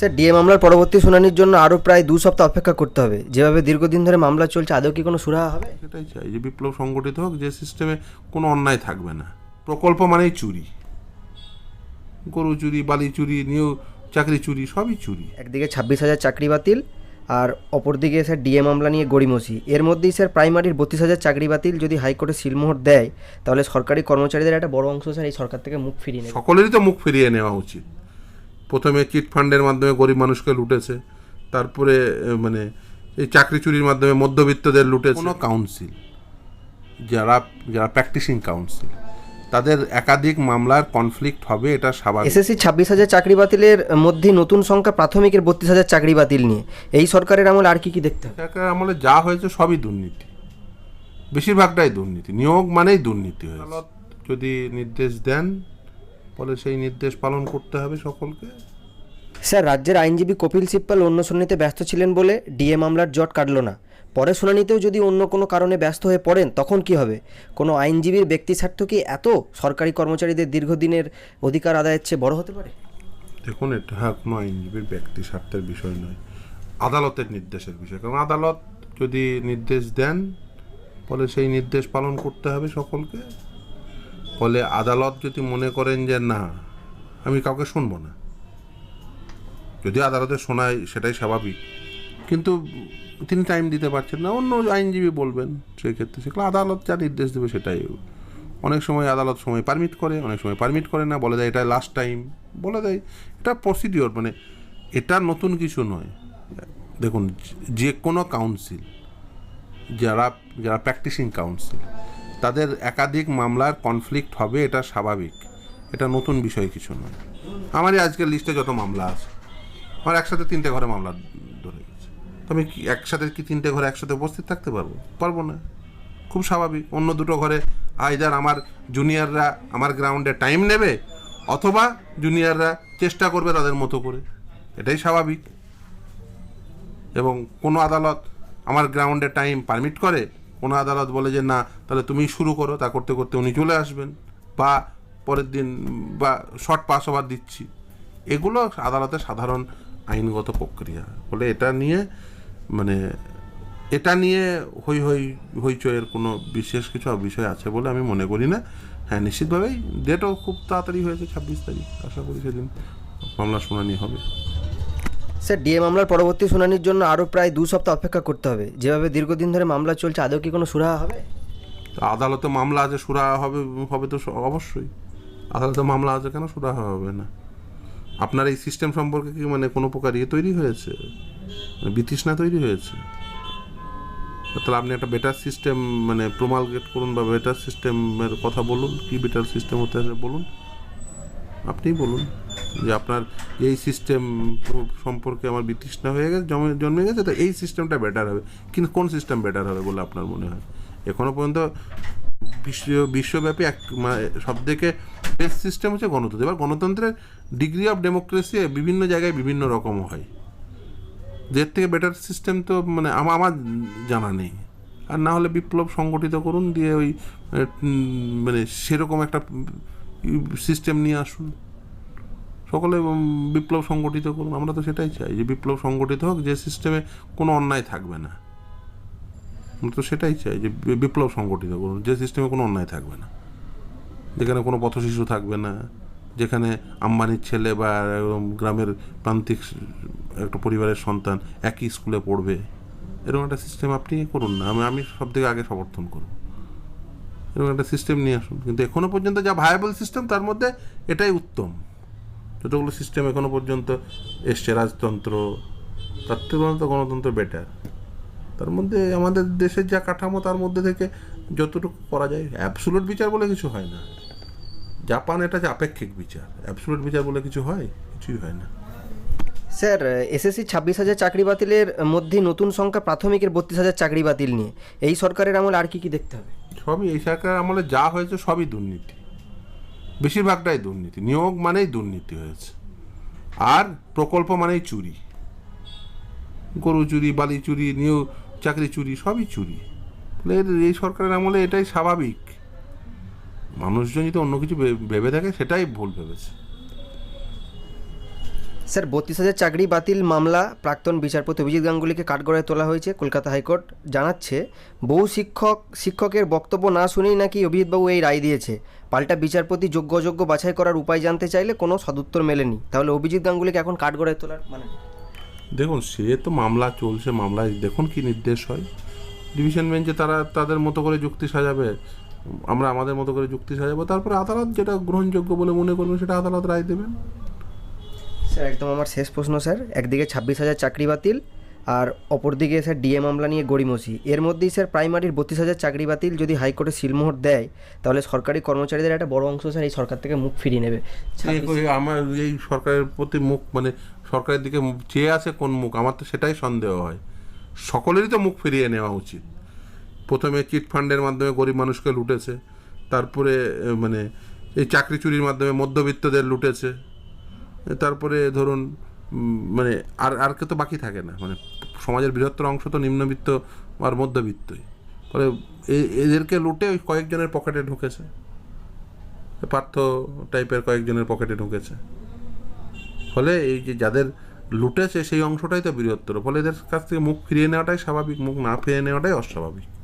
Sir DA মামলার পরবর্তী শুনানির জন্য আরও প্রায় দু সপ্তাহ অপেক্ষা করতে হবে। যেভাবে দীর্ঘদিন ধরে মামলা চলছে আদৌ কি কোনো সুরাহা হবে? সেটাই চাই যে বিপ্লব সংগঠিত হোক যে সিস্টেমে কোনো অন্যায় থাকবে না। প্রকল্প মানেই চুরি। গরু চুরি বালি চুরি নিউ চাকরি চুরি সবই চুরি। একদিকে ছাব্বিশ হাজার চাকরি বাতিল আর অপরদিকে স্যার ডিএ মামলা নিয়ে গড়িমসি। এর মধ্যেই স্যার প্রাইমারির বত্রিশ হাজার চাকরি বাতিল যদি হাইকোর্টে সিলমোহর দেয় তাহলে সরকারি কর্মচারীদের একটা বড় অংশ স্যার এই সরকার থেকে মুখ ফিরিয়ে নেবে। সকলেরই তো মুখ ফিরিয়ে নেওয়া উচিত। প্রথমে চিট ফান্ডের মাধ্যমে গরিব মানুষকে লুটেছে তারপরে মানে এই চাকরি চুরির মাধ্যমে মধ্যবিত্তদের লুটেছে। কোনো কাউন্সিল যারা যারা প্র্যাকটিসিং কাউন্সিল তাদের একাধিক মামলার কনফ্লিক্ট হবে এটা স্বাভাবিক। এসএসসি ছাব্বিশ হাজার চাকরি বাতিলের মধ্যেই নতুন সংখ্যা প্রাথমিকের বত্রিশ হাজার চাকরি বাতিল নিয়ে। এই সরকারের আমলে আর কি কি দেখতে হবে? সরকার আমলে যা হয়েছে সবই দুর্নীতি। বেশিরভাগটাই দুর্নীতি নিয়োগ মানেই দুর্নীতি হয়েছে। আদালত যদি নির্দেশ দেন ফলে সেই নির্দেশ পালন করতে হবে সকলকে। স্যার রাজ্যের আইনজীবী কপিল সিপ্পাল অন্য শুনানিতে ব্যস্ত ছিলেন বলে ডিএ মামলার জট কাটল না। পরে শুনানিতেও যদি অন্য কোনো কারণে ব্যস্ত হয়ে পড়েন তখন কি হবে? কোনো আইনজীবীর ব্যক্তি স্বার্থ কি এত সরকারি কর্মচারীদের দীর্ঘদিনের অধিকার আদায়ের চেয়ে বড় হতে পারে? দেখুন এটা হ্যাঁ কোনো আইনজীবীর ব্যক্তি স্বার্থের বিষয় নয়। আদালতের নির্দেশের বিষয়। কারণ আদালত যদি নির্দেশ দেন ফলে সেই নির্দেশ পালন করতে হবে সকলকে। ফলে আদালত যদি মনে করেন যে না, আমি কাউকে শুনব না। যদি আদালতে শোনায়, সেটাই স্বাভাবিক। কিন্তু তিনি টাইম দিতে পারছেন না, অন্য আইনজীবী বলবেন সেই ক্ষেত্রে সেগুলো আদালত যা নির্দেশ দেবে সেটাই। অনেক সময় আদালত সময় পারমিট করে, অনেক সময় পারমিট করে না, বলে দেয় এটা লাস্ট টাইম বলে দেয়, এটা প্রসিডিওর মানে এটা নতুন কিছু নয়। দেখুন, যে কোনো কাউন্সিল যারা যারা প্র্যাকটিসিং কাউন্সিল তাদের একাধিক মামলার কনফ্লিক্ট হবে, এটা স্বাভাবিক। এটা নতুন বিষয় কিছু নয়। আমারই আজকের লিস্টে যত মামলা আছে, আমার একসাথে তিনটে ঘরে মামলা ধরে গেছে। আমি কি একসাথে কি তিনটে ঘরে একসাথে উপস্থিত থাকতে পারব? পারব না। খুব স্বাভাবিক। অন্য দুটো ঘরে আইদার আমার জুনিয়ররা আমার গ্রাউন্ডে টাইম নেবে, অথবা জুনিয়ররা চেষ্টা করবে তাদের মতো করে। এটাই স্বাভাবিক। এবং কোনো আদালত আমার গ্রাউন্ডে টাইম পারমিট করে কোনো আদালত বলে যে, না, তাহলে তুমি শুরু করো। তা করতে করতে উনি চলে আসবেন। বা পরের দিন, বা শর্ট পাস ওভার দিচ্ছি। এগুলো আদালতের সাধারণ আইনগত প্রক্রিয়া। বলে এটা নিয়ে মানে এটা নিয়ে হই হই হইচয়ের কোনো বিশেষ কিছু বিষয় আছে বলে আমি মনে করি না। হ্যাঁ নিশ্চিতভাবেই ডেটও খুব তাড়াতাড়ি হয়েছে, ছাব্বিশ তারিখ। আশা করি সেদিন মামলা শুনানি হবে। স্যার ডিএ মামলার পরবর্তী শুনানির জন্য আরও প্রায় দু সপ্তাহ অপেক্ষা করতে হবে। যেভাবে দীর্ঘদিন ধরে মামলা চলছে, আদৌ কি কোনো সুরাহা হবে? আদালতে মামলা আছে সুরা হবে হবে তো অবশ্যই। আদালতে মামলা আছে কেন, সুরাহা হবে না? আপনার এই সিস্টেম সম্পর্কে কি মানে কোনো প্রকার ইয়ে তৈরি হয়েছে? মানে বিতৃষ্ণা তৈরি হয়েছে? তাহলে আপনি একটা বেটার সিস্টেম মানে প্রমালগেট করুন বা বেটার সিস্টেমের কথা বলুন, কি বেটার সিস্টেম হতে বলুন। আপনিই বলুন। যে আপনার এই সিস্টেম সম্পর্কে আমার বিতৃষ্ণা হয়ে গেছে জন্মে গেছে, তো এই সিস্টেমটা বেটার হবে। কিন্তু কোন সিস্টেম বেটার হবে বলে আপনার মনে হয়? এখনও পর্যন্ত বিশ্ব, বিশ্বব্যাপী এক সব থেকে বেস্ট সিস্টেম হচ্ছে গণতন্ত্র। এবার গণতন্ত্রের ডিগ্রি অফ ডেমোক্রেসি বিভিন্ন জায়গায় বিভিন্ন রকম হয়। যে থেকে বেটার সিস্টেম তো মানে আমার আমার জানা নেই। আর না হলে বিপ্লব সংগঠিত করুন, দিয়ে ওই মানে সেরকম একটা সিস্টেম নিয়ে আসুন। সকলে বিপ্লব সংগঠিত করুন। আমরা তো সেটাই চাই যে বিপ্লব সংগঠিত হোক, যে সিস্টেমে কোনো অন্যায় থাকবে না। আমরা তো সেটাই চাই যে বিপ্লব সংগঠিত করুন, যে সিস্টেমে কোনো অন্যায় থাকবে না। যেখানে কোনো পথ শিশু থাকবে না, যেখানে আম্বানির ছেলে বা গ্রামের প্রান্তিক একটা পরিবারের সন্তান একই স্কুলে পড়বে। এরকম একটা সিস্টেম আপনি করুন না। আমি আমি সব থেকে আগে সমর্থন করব। এরকম একটা সিস্টেম নিয়ে আসুন। কিন্তু এখনও পর্যন্ত যা ভায়াবল সিস্টেম তার মধ্যে এটাই উত্তম। যতগুলো সিস্টেম এখনও পর্যন্ত এসছে রাজতন্ত্র তার থেকে বরঞ্চ গণতন্ত্র বেটার তার মধ্যে আমাদের দেশের যা কাঠামো তার মধ্যে থেকে যতটুকু করা যায় অ্যাবসুলুট বিচার বলে কিছু হয় না। জাপান এটা যে আপেক্ষিক বিচার। অ্যাবসুলুট বিচার বলে কিছু হয় কিছুই হয় না। স্যার এসএসসি ছাব্বিশ হাজার চাকরি বাতিলের মধ্যে নতুন সংখ্যা প্রাথমিকের বত্রিশ হাজার চাকরি বাতিল নিয়ে এই সরকারের আমলে আর কি কি দেখতে হবে? সবই এই সরকার আমলে যা হয়েছে সবই দুর্নীতি। বেশিরভাগটাই দুর্নীতি। নিয়োগ মানেই দুর্নীতি হয়েছে। আর প্রকল্প মানেই চুরি। গরু চুরি, বালি চুরি, নিয়োগ, চাকরি চুরি, সবই চুরি। এই সরকারের আমলে এটাই স্বাভাবিক। মানুষজন যদি অন্য কিছু ভেবে থাকে, সেটাই ভুল ভেবেছে। স্যার, বত্রিশ হাজার চাকরি বাতিল মামলা প্রাক্তন বিচারপতি অভিজিৎ গাঙ্গুলিকে কাঠগড়ায় তোলা হয়েছে কলকাতা হাইকোর্ট জানাচ্ছে, বহু শিক্ষক, শিক্ষকের বক্তব্য না শুনেই নাকি অভিজিৎবাবু এই রায় দিয়েছে। পাল্টা বিচারপতি যোগ্য অযোগ্য বাছাই করার উপায় জানতে চাইলে কোনো সদুত্তর মেলেনি। তাহলে অভিজিৎ গাঙ্গুলিকে এখন কাঠগড়ায় তোলার মানে দেখুন, সে তো মামলা চলছে, মামলায় দেখুন কি নির্দেশ হয়। ডিভিশন বেঞ্চে তারা তাদের মতো করে যুক্তি সাজাবে, আমরা আমাদের মতো করে যুক্তি সাজাবো, তারপরে আদালত যেটা গ্রহণযোগ্য বলে মনে করবেন, সেটা আদালত রায় দেবেন। স্যার একদম আমার শেষ প্রশ্ন স্যার। একদিকে ছাব্বিশ হাজার চাকরি বাতিল আর অপরদিকে স্যার ডিএ মামলা নিয়ে গড়িমসি। এর মধ্যেই স্যার প্রাইমারির বত্রিশ হাজার চাকরি বাতিল যদি হাইকোর্টে সিলমোহর দেয় তাহলে সরকারি কর্মচারীদের একটা বড় অংশ স্যার এই সরকার থেকে মুখ ফিরিয়ে নেবে। আমার এই সরকারের প্রতি মুখ মানে সরকারের দিকে মুখ চেয়ে আছে কোন মুখ? আমার তো সেটাই সন্দেহ হয়। সকলেরই তো মুখ ফিরিয়ে নেওয়া উচিত। প্রথমে চিট ফান্ডের মাধ্যমে গরিব মানুষকে লুটেছে তারপরে মানে এই চাকরি চুরির মাধ্যমে মধ্যবিত্তদের লুটেছে তারপরে ধরুন মানে আর আর কে তো বাকি থাকে না। মানে সমাজের বৃহত্তর অংশ তো নিম্নবিত্ত আর মধ্যবিত্তই। ফলে এদেরকে লুটে ওই কয়েকজনের পকেটে ঢুকেছে। পার্থ টাইপের কয়েকজনের পকেটে ঢুকেছে। ফলে এই যে যাদের লুটেছে সেই অংশটাই তো বৃহত্তর। ফলে এদের কাছ থেকে মুখ ফিরিয়ে নেওয়াটাই স্বাভাবিক, মুখ না ফিরিয়ে নেওয়াটাই অস্বাভাবিক।